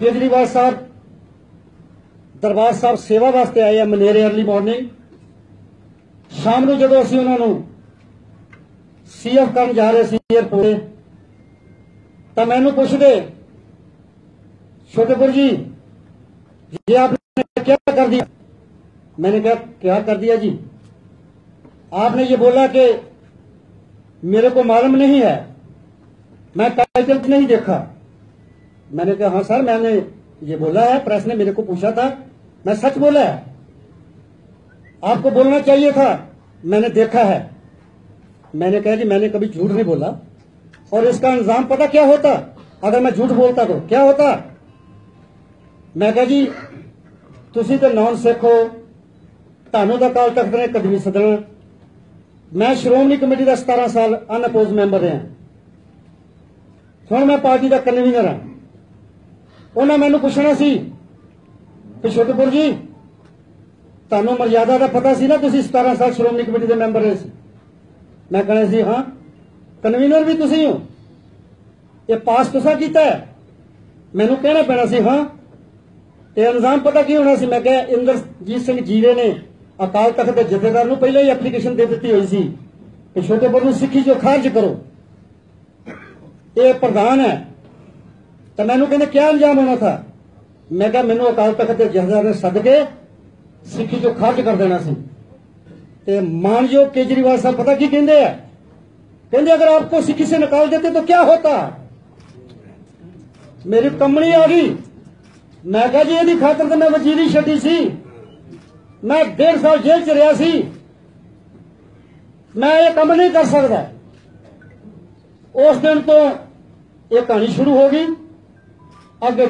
ਕੇਜਰੀਵਾਲ ਸਾਹਿਬ, ਦਰਬਾਰ ਸਾਹਿਬ ਸੇਵਾ ਵਾਸਤੇ ਆਏ ਆ ਮਨੇਰੇ ਅਰਲੀ ਮਾਰਨਿੰਗ। ਸ਼ਾਮ ਨੂੰ ਜਦੋਂ ਅਸੀਂ ਉਹਨਾਂ ਨੂੰ ਸੀਐਫ ਕਰਨ ਜਾ ਰਹੇ ਸੀ 에어ਪੋਰਟ ਤਾਂ ਮੈਨੂੰ ਪੁੱਛਦੇ, ਛੋਟੇਪੁਰ ਜੀ, ਜੇ ਆਪਨੇ ਕੀ ਕਰ ਦਿਆ? मैंने कहा क्या कर दिया जी आपने ये बोला कि मेरे को मालूम नहीं है मैं टाइटल नहीं देखा मैंने कहा हाँ सर मैंने ये बोला है प्रेस ने मेरे को पूछा था मैं सच बोला है आपको बोलना चाहिए था मैंने देखा है मैंने कहा जी मैंने कभी झूठ नहीं बोला और इसका अंजाम पता क्या होता अगर मैं झूठ बोलता तो क्या होता ਮੈਂ ਕਿਹਾ ਜੀ ਤੁਸੀਂ ਤਾਂ ਨੌਨ ਸਿੱਖ ਹੋ ਤੁਹਾਨੂੰ ਤਾਂ ਕਾਲ ਤਖਤ ਨੇ ਕਦੀ ਨਹੀਂ ਸੱਦਣਾ ਮੈਂ ਸ਼੍ਰੋਮਣੀ ਕਮੇਟੀ ਦਾ 17 ਸਾਲ ਅਨਅਪੋਜ਼ ਮੈਂਬਰ ਰਿਹਾ ਹੁਣ ਮੈਂ ਪਾਰਟੀ ਦਾ ਕਨਵੀਨਰ ਹਾਂ। ਉਹਨਾਂ ਮੈਨੂੰ ਪੁੱਛਣਾ ਸੀ ਕਿ ਛੋਟੇਪੁਰ ਜੀ, ਤੁਹਾਨੂੰ ਮਰਜ਼ਾਦਾ ਦਾ ਪਤਾ ਸੀ ਨਾ ਤੁਸੀਂ 17 ਸਾਲ ਸ਼੍ਰੋਮਣੀ ਕਮੇਟੀ ਦੇ ਮੈਂਬਰ ਰਹੇ ਸੀ। ਮੈਂ ਕਹਿੰਦਾ ਸੀ, ਹਾਂ, ਕਨਵੀਨਰ ਵੀ ਤੁਸੀਂ ਹੋ। ਇਹ ਪਾਸ ਤੁਸੀਂ ਕੀਤਾ ਮੈਨੂੰ ਕਹਿਣਾ ਪੈਣਾ ਸੀ, ਹਾਂ, ਇਹ ਇਲਜ਼ਾਮ ਪਤਾ ਕੀ ਹੋਣਾ ਸੀ? ਮੈਂ ਕਿਹਾ, ਇੰਦਰਜੀਤ ਸਿੰਘ ਜੀਰੇ ਨੇ ਅਕਾਲ ਤਖਤ ਦੇ ਜਥੇਦਾਰ ਨੂੰ ਪਹਿਲਾਂ ਹੀ ਐਪਲੀਕੇਸ਼ਨ ਦੇ ਦਿੱਤੀ ਹੋਈ ਸੀ ਕਿ ਛੋਟੇਪੁਰ ਨੂੰ ਸਿੱਖੀ ਜੋ ਖਾਰਜ ਕਰੋ। ਇਹ ਪ੍ਰਧਾਨ ਹੈ। ਤਾਂ ਮੈਨੂੰ ਕਹਿੰਦੇ, ਕਿਆ ਅੰਜਾਮ ਹੋਣਾ ਥਾ? ਮੈਂ ਕਿਹਾ, ਮੈਨੂੰ ਅਕਾਲ ਤਖਤ ਦੇ ਜਹਦਾਰ ਨੇ ਸੱਦ ਕੇ ਸਿੱਖੀ ਤੋਂ ਖਾਰਜ ਕਰ ਦੇਣਾ ਸੀ। ਤੇ ਮਾਨਯੋਗ ਕੇਜਰੀਵਾਲ ਸਾਹਿਬ, ਪਤਾ ਕੀ ਕਹਿੰਦੇ ਆ? ਕਹਿੰਦੇ, ਅਗਰ ਆਪ ਆਪਕੋ ਸਿੱਖੀ ਸੇ ਨਿਕਾਲ ਦਿੱਤੇ, ਤਾਂ ਕੀ ਹੋਤਾ? ਮੇਰੀ ਕੰਮਣੀ ਆ ਗਈ। ਮੈਂ ਕਿਹਾ ਜੀ, ਇਹਦੀ ਖਾਤਰ ਤਾਂ ਮੈਂ ਵਜ਼ੀਰੀ ਛੱਡੀ ਸੀ। ਮੈਂ 1.5 ਸਾਲ ਜੇਲ੍ਹ ਚ ਰਿਹਾ ਸੀ। ਮੈਂ ਇਹ ਕੰਮ ਨਹੀਂ ਕਰ ਸਕਦਾ। ਉਸ ਦਿਨ ਤੋਂ ਇਹ ਕਹਾਣੀ ਸ਼ੁਰੂ ਹੋ ਗਈ। ਅੱਗੇ